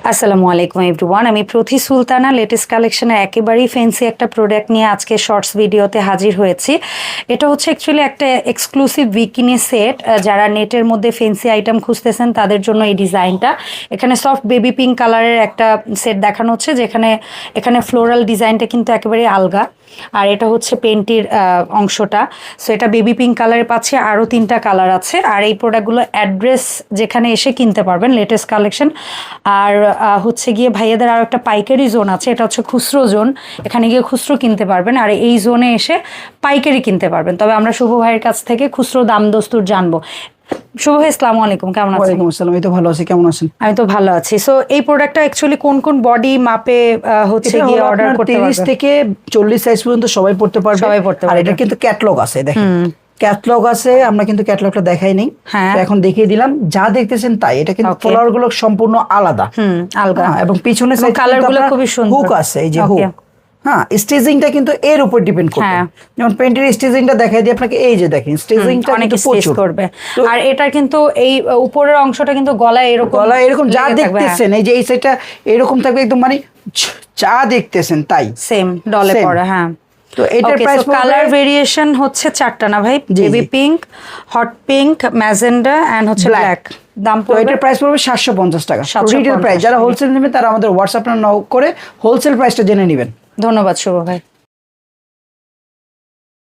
আসসালামু আলাইকুম এভরিওয়ান আমি প্রতি সুলতানা লেটেস্ট কালেকশনের একেবারেই ফ্যান্সি একটা প্রোডাক্ট নিয়ে আজকে শর্টস ভিডিওতে হাজির হয়েছি। এটা হচ্ছে অ্যাকচুয়ালি একটা এক্সক্লুসিভ বিকিনি সেট যারা নেটের মধ্যে ফ্যান্সি আইটেম খুঁজতেছেন, তাদের জন্য এই ডিজাইনটা। এখানে সফট বেবি পিঙ্ক কালারের একটা সেট দেখানো হচ্ছে, যেখানে, এখানে ফ্লোরাল ডিজাইনটা কিন্তু একেবারে আলগা। আর এটা হচ্ছে পেন্টির অংশটা। সো এটা বেবি পিঙ্ক কালারে পাচ্ছে, আরও তিনটা কালার আছে। আর এই প্রোডাক্টগুলো অ্যাড্রেস যেখানে এসে কিনতে পারবেন লেটেস্ট কালেকশন আর হচ্ছে গিয়ে ভাইয়াদের আরও একটা পাইকারি জোন আছে এটা হচ্ছে খুচরো জোন। এখানে গিয়ে খুচরো কিনতে পারবেন আর এই জোনে এসে পাইকারি কিনতে পারবেন। তবে আমরা শুভ ভাইয়ের কাছ থেকে খুচরো দাম দস্তুর জানব। শুভ ভাই আসসালামু আলাইকুম কেমন আছেন? ওয়ালাইকুম আসসালাম এই তো ভালো আছি কেমন আছেন? আমি তো ভালো আছি। সো এই প্রোডাক্টটা অ্যাকচুয়ালি কোন কোন বডি মাপে হচ্ছে গিয়ে অর্ডার করতে 30 থেকে চল্লিশ সাইজ পর্যন্ত সবাই পড়তে পারবে। সবাই পড়তে আর এটা কিন্তু ক্যাটলগ আছে দেখেন। ক্যাটলগ আছে আমরা কিন্তু ক্যাটলগটা দেখাই নেই হ্যাঁ। এখন দেখিয়ে দিলাম যা দেখতেছেন তাই এটা কিন্তু. ফলোয়ারগুলো সম্পূর্ণ আলাদা হ্যাঁ, এবং পিছনে এবং colour গুলো খুবই সুন্দর। হুক আছে এই যে হুক. হ্যাঁ কিন্তু এর উপর ডিপেন্ড করবে। যেমন পেন্টের স্টেজিংটা দেখাই দিই আপনাকে এই যে দেখেন অনেক করবে আর এটা কিন্তু এই উপরের অংশটা কিন্তু গলায় এরকম গলা এরকম যা লেগে দেখতেছেন এই যে এই এরকম থাকবে একদম মানে যা দেখতেছেন তাই সেম ডলে. পড়ে হ্যাঁ তো এটার প্রাইস কালার ভেরিয়েশন হচ্ছে চারটা না ভাই? Baby pink hot pink magenta and হচ্ছে. ব্ল্যাক দাম পড়বে এটার প্রাইস পড়বে সাতশো পঞ্চাশ টাকা। 750 রিটেল প্রাইস যারা হোলসেল নেবে তারা আমাদের হোয়াটসঅ্যাপ নাও করে হোলসেল প্রাইসটা জেনে নেবেন। ধন্যবাদ শুভ ভাই।